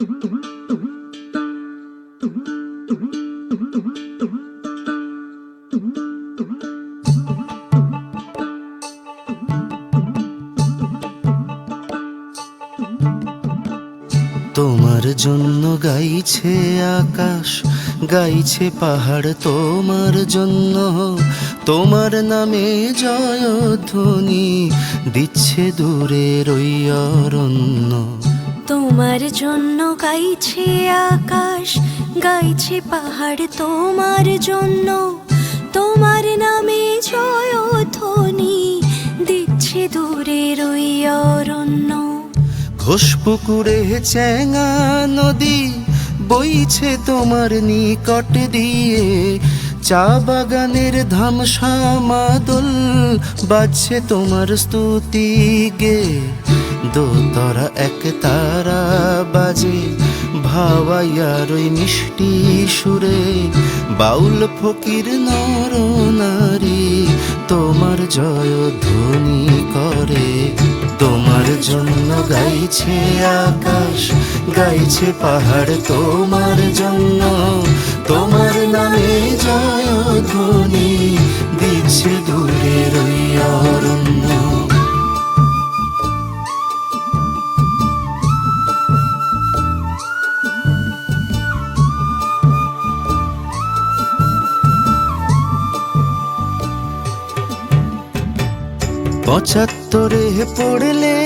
তোমার জন্য গাইছে আকাশ, গাইছে পাহাড়, তোমার জন্য তোমার নামে জয়ধ্বনি দিচ্ছে দূরের ওই অরণ্য। তোমার জন্য গাইছে আকাশ, গাইছে পাহাড় তোমার জন্য। তোমার নামে জয় ধ্বনি দিচ্ছে দূরের ওই অরণ্য। ঘোষপুকুরে চ্যাঙা নদী বইছে তোমার নিকট দিয়ে। চা বাগানের ধামসা মাদল বাজছে তোমার স্তুতি গে দোতরা এক তারা বাজে ভাওয়াইয়ার ওই মিষ্টি সুরে। বাউল ফকির নর নারী, তোমার জয় ধ্বনি করে। তোমার জন্য গাইছে আকাশ, গাইছে পাহাড়, তোমার জন্য। তোমার নামে জয় ধ্বনি দিচ্ছে দূরের পঁচাত্তরে পড়লে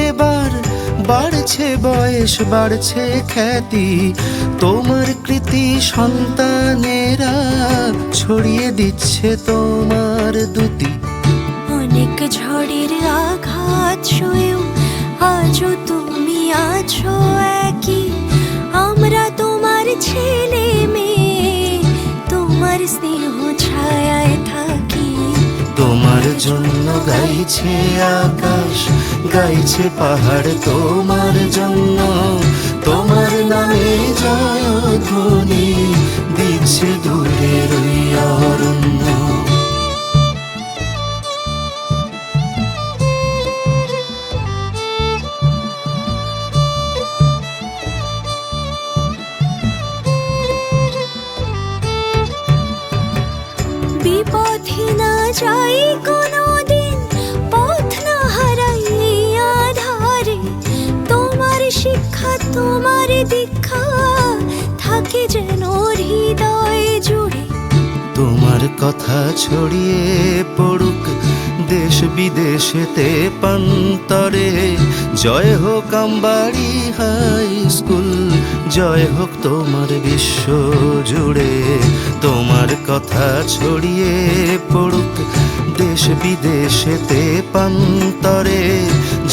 এবার বাড়ছে বয়স, বাড়ছে খ্যাতি। তোমার কৃতি সন্তানেরা ছড়িয়ে দিচ্ছে তোমার দুতি। অনেক ঝড়ের আঘাত সয়েও আজও তুমি আছো একই তোমার জন্য গাইছে আকাশ, গাইছে পাহাড় তোমার জন্য। তোমার নামে জয় ধ্বনি দিচ্ছে ওই অরণ্য। বিপথে যাই কোনো দিন পথ না হারাই আধারে, তোমার শিক্ষা, তোমার দীক্ষা থাকে যেন হৃদয় জুড়ে। তোমার কথা ছড়িয়ে পড়ুক দেশ বিদেশেতে পান্তরে জয় হোক আমবাড়ি হাই স্কুল জয় হোক তোমার বিশ্ব জুড়ে, তোমার কথা ছড়িয়ে পড়ুক দেশ বিদেশেতে পান্তরে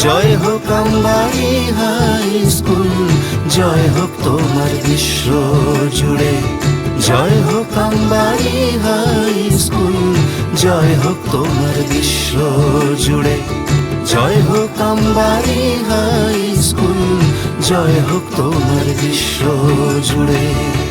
জয় হোক আমবাড়ি হাই স্কুল, জয় হোক তোমার বিশ্ব জুড়ে। জয় হোক আমবাড়ি হাই স্কুল, জয় হোক তোমার বিশ্ব জুড়ে। জয় হোক আমবাড়ি হাই স্কুল জয় হোক তোমার বিশ্ব জুড়ে।